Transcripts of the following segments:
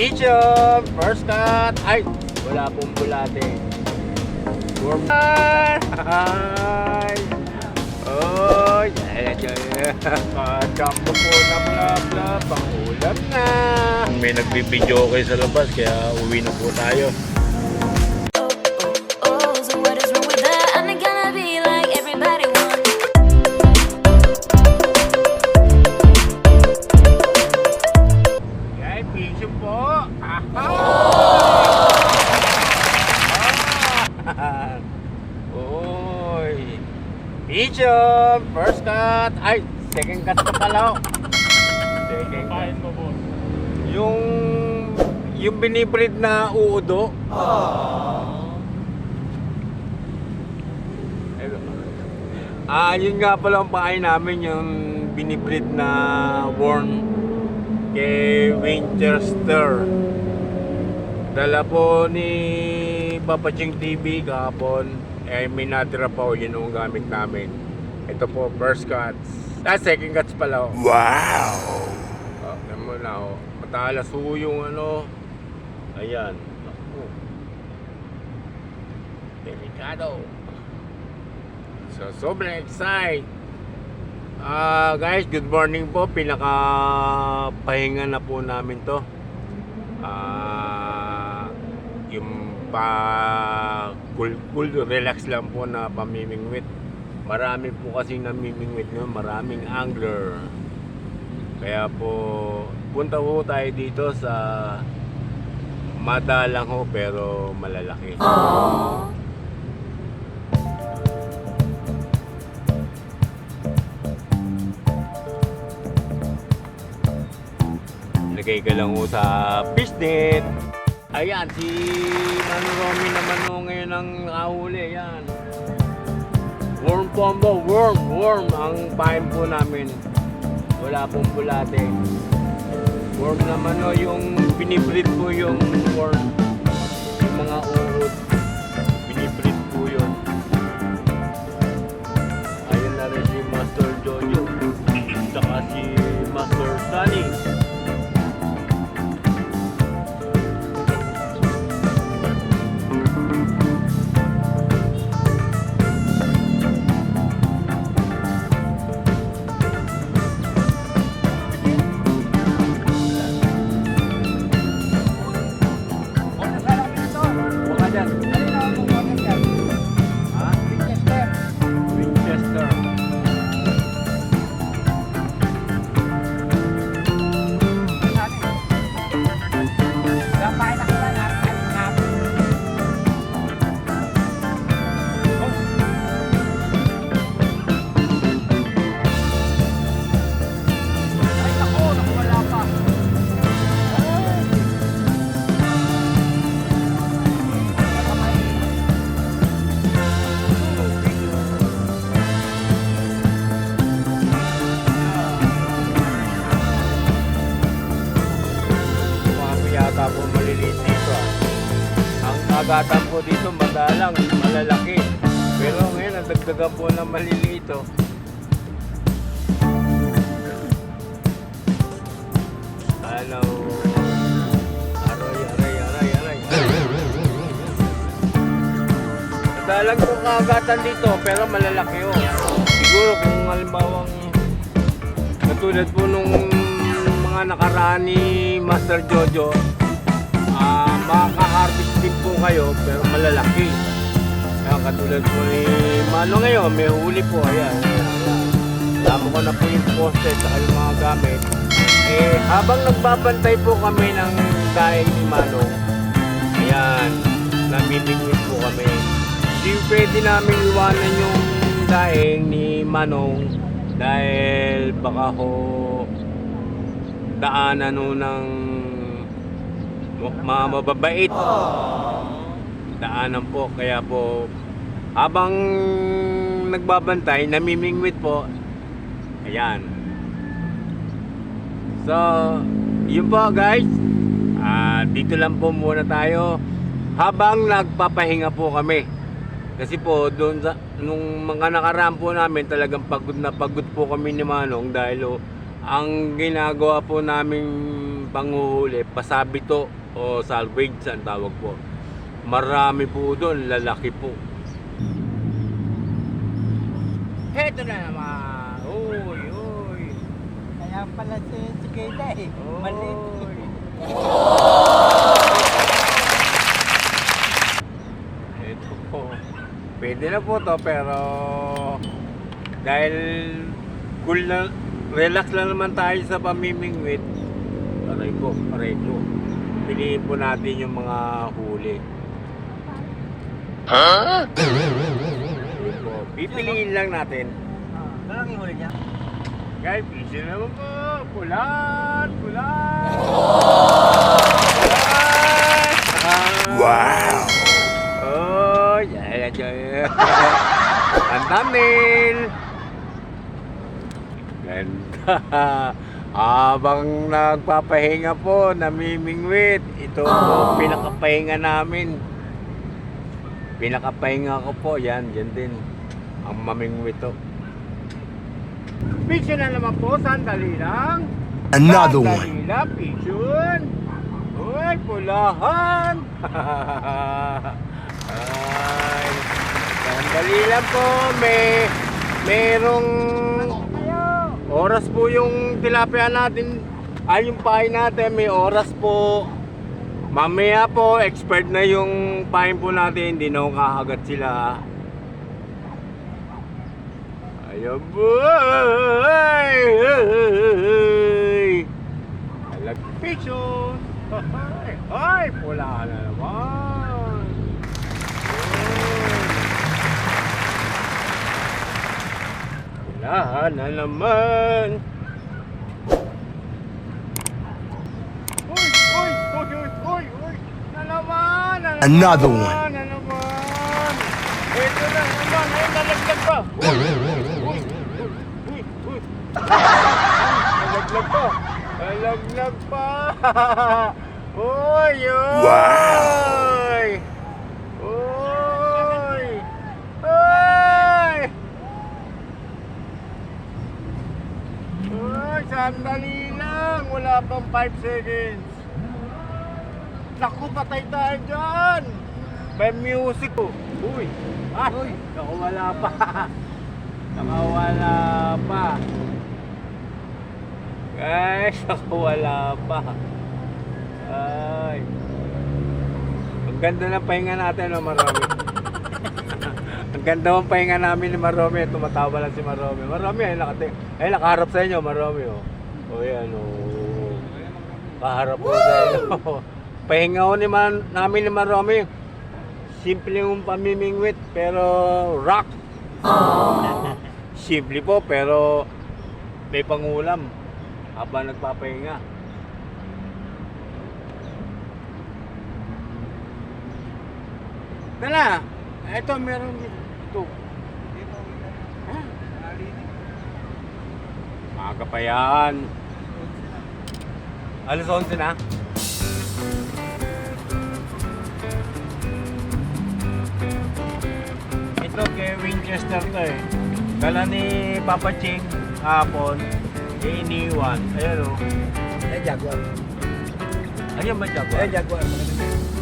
Pigeon! First cut! Ay! Wala pong bulate. Warm Hi! Oh, yeah, yeah. Kajambo po na bla bla. Pangulam na. May nagbibideo kayo sa labas kaya uwi na po tayo. Cut! Ay! Second cut pa pala. oh. Second cut. mo po. Yung yung binibreed na uudo. Ah, yun nga pala ang paay namin yung binibreed na worm kay Winchester. Dala po ni Papa Ching TV kahapon. Eh, may natira pa o yun ang gamit namin. Ito po, first cuts. Ah, second cuts pala. oh. Wow! Oh, alam mo na, oh. Matalas ho yung ano. Ayan. Ako. Delikado. So, sobrang excited. Ah, guys, good morning po. Pinaka pahinga na po namin to. Ah, yung pa cool, cool, relax lang po na pamimingwit. Marami po kasi namimingwit ngayon, maraming angler. Kaya po, punta po tayo dito sa madalang ho pero malalaki. Lagay ka lang ho sa fish net. Ayan, si Mano Romy naman ho ngayon ang nakahuli. Ayan. Combo, worm, worm ang pain po namin. Wala pong bulate. Worm naman o yung binibreed po yung worm. Yung mga uod. Binibreed po yun. Ayun na rin si Master Jojo. Saka si Master Sunny. Ang agatan po dito madalang, malalaki. Pero ngayon, nadagdagan po ng maliliit. Oh. Ano? Aray, aray, aray, aray. Madalang po kagatan dito, pero malalaki oh. Siguro kung halimbawa katulad po nung mga nakaraan ni Master Jojo, ah makaka-harvest din po kayo pero malalaki. Kaya katulad po ni Mano ngayon, may huli po. Ayan. Tama ko na po yung poste sa yung mga gamit. Eh, habang nagbabantay po kami ng daing ni Mano, ayan, namimingwit po kami. Hindi pwede namin iwanan yung daing ni Manong dahil baka ho daanan ho ng mga mababait. Daanan po kaya po habang nagbabantay namimingwit po. Ayan. So yun po guys. Ah, dito lang po muna tayo. Habang nagpapahinga po kami. Kasi po doon sa nung mga nakaraan po namin talagang pagod na pagod po kami ni Manong dahil oh, ang ginagawa po namin panghuhuli, pasabito o salvage ang tawag po. Marami po doon, lalaki po. Heto na naman. Uy, uy. Kaya pala si, Kayla eh. Maliit. Ito po. Pwede na po to pero dahil cool na relax lang naman tayo sa pamimingwit. Aray ko, aray ko. Piliin po natin yung mga huli. Ha? Pipiliin lang natin. Ano ang huli niya? Guys, busy naman po. Pulan, pulan. Wow! Oh, yeah, yeah, yeah. Ang thumbnail. Ganda. Habang nagpapahinga po, namimingwit. Ito po, pinakapahinga namin. Pinakapahinga ko po, yan, yan din. Ang mamingwit to. Picture na naman po, sandali lang. Another one. Sandali lang, picture. Uy, pulahan. Ay, sandali lang po, may merong oras po yung tilapia natin. Ay, yung pain natin, may oras po. Mamaya po, expert na yung pain po natin, hindi na kakagat sila. Ayun boy! Alag! Ay, ay, pula na naman! Pula na naman! Uy, uy, uy, uy, uy, uy! Na naman! Na naman! Another one. Na naman! Ito na naman! Ay, nalaglag pa! Uy, uy, uy, uy! Nalaglag pa! Nalaglag pa! Uy, uy! Wow! Uy! Uy! Uy, sandali lang! Wala pang 5 seconds! Naku, patay tayo dyan! May music ko! Uy! Ah! Uy. Naku, wala pa! Nakawala pa! Guys, naku, wala pa! Ay! Ang ganda ng pahinga natin, no, Marami. Ang ganda ng pahinga namin ni Marami. Tumatawa lang si Marami. Marami, ay, nakati ay nakaharap sa inyo, Marami. Oh. O yan, oh. Kaharap po sa inyo. pahinga ko ni man, namin ni Marami. Simple yung pamimingwit, pero rock. Simple po, pero may pangulam habang nagpapahinga. Tala, ito meron dito. Ha? Maaga pa yan. Alas 11 na. Ito kay Winchester to eh. Kala ni Papa Ching hapon, eh, iniwan. Ayan o. Eh, Jaguar. Ayan ba Jaguar? Eh, Jaguar. Ah,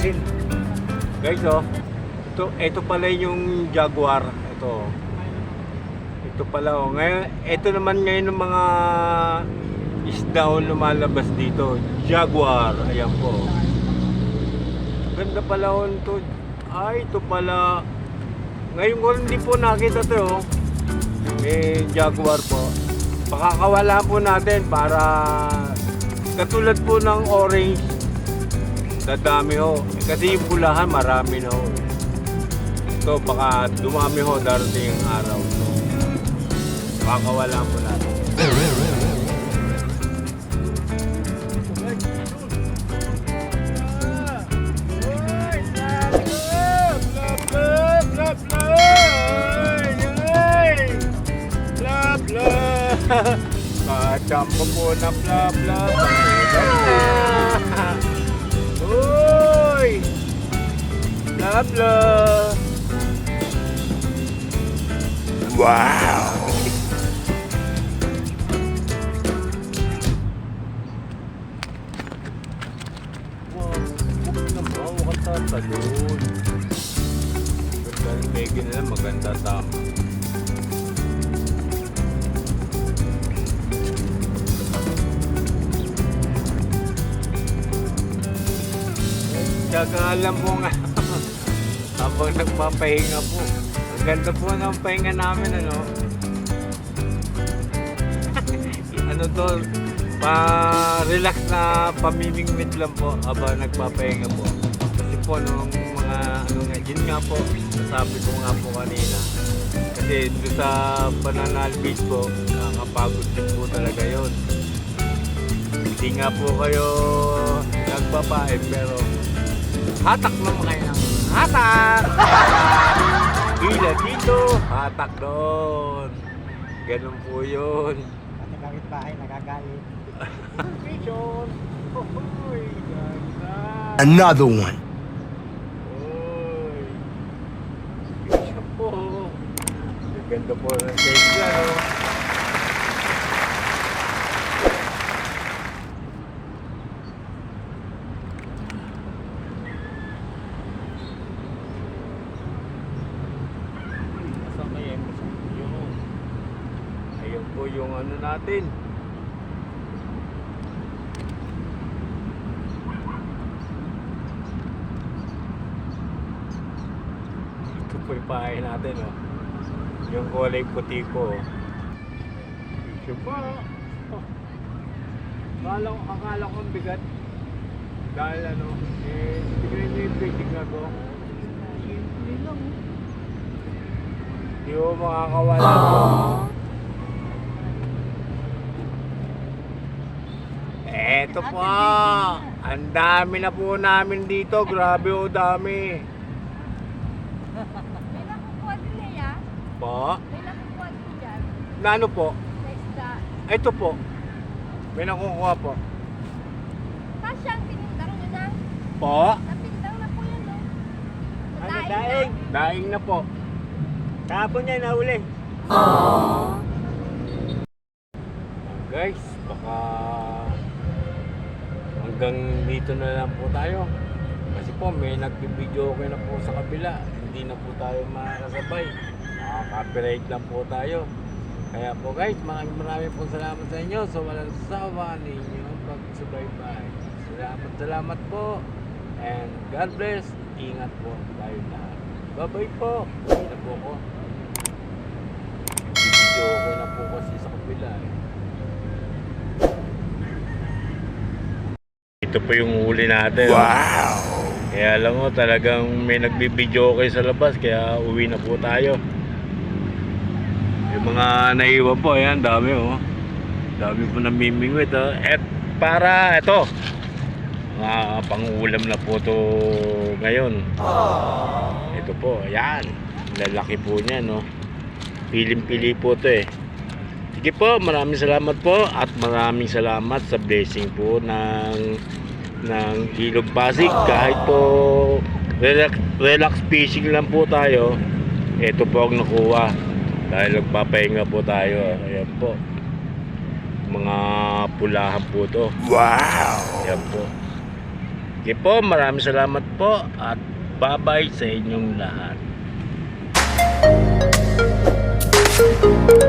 Brazil. Guys, oh. Ito, ito pala yung Jaguar. Ito. Ito pala, oh. Ngayon, ito naman ngayon ng mga isda oh, lumalabas dito. Jaguar. Ayan po. Ganda pala oh ito. Ay, ito pala. Ngayon ko rin din po nakita to. oh. May Jaguar po. Pakakawalaan po natin para katulad po ng orange Dadami ho. Kasi yung pulahan, marami na ho. So, baka dumami ho darating yung araw. So, makakawala po natin. Kacampo po na bla bla bla. Bla bla! Wow. Wow, tatalon. Ganda nila, maganda tama. Tsaka alam mo nga, habang nagpapahinga po, ang ganda po ng pahinga namin, ano? ano to, pa-relax na pamimingwit lang po habang nagpapahinga po. Kasi po nung mga ano nga, yun nga po, nasabi ko nga po kanina. Kasi doon sa Bananal Beach po, nakakapagod din po talaga yun. Hindi nga po kayo nagbabae pero hatak naman kayo ng hatak! Hila dito, hatak doon. Ganun po yun. Pati kawit bahay, nagagalit. Vision! Hoy, ganda! Another one. Uy! Vision po! Ganda po ng stage yan, oh. Nasaan kaya yung yun? Po yung ano natin. Ito po yung bahay natin, oh. Yung kulay puti ko. Ito pa. Oh. Akala ko, akala ko bigat. Dahil ano, eh, tignan niyo yung painting na to. Simple lang. Di mo makakawala to. Eto po. Ang dami na po namin dito. Grabe o dami. May nakukuha din niya. Po? May nakukuha din dyan. Na ano po? Isda. Ito po. May nakukuha po. Kasya ang pinintang nyo na. Po? Napintang na po yan, no? Ano, Nadaing daing? Daing na po. Kahapon niya, nahuli. Guys, baka hanggang dito na lang po tayo. Kasi po may nagbibideo okay na po sa kabila. Hindi na po tayo makakasabay. Nakaka-copyright lang po tayo. Kaya po guys, maraming maraming po salamat sa inyo sa walang sawa ninyo pagsubaybay. Salamat, salamat po. And God bless. Ingat po tayo lahat. Bye-bye po. Uwi na po ako. Video okay na po kasi sa kabila eh. Ito po yung huli natin. Wow. Kaya alam mo, talagang may nagbibideo kayo sa labas, kaya uwi na po tayo. Yung mga naiwan po, ayan, dami oh. Dami po namimingwit oh. At para, ito, mga pangulam na po to ngayon. Ito po, ayan. Lalaki po niya, no. Piling-pili po to eh. Sige po, maraming salamat po at maraming salamat sa blessing po ng ng Ilog Pasig. Kahit po relax, relax fishing lang po tayo ito po ang nakuha. Dahil nagpapahinga po tayo. Ayan po. Mga pulahan po to. Wow! Ayan po. Okay po maraming salamat po at bye bye sa inyong lahat. Thank you.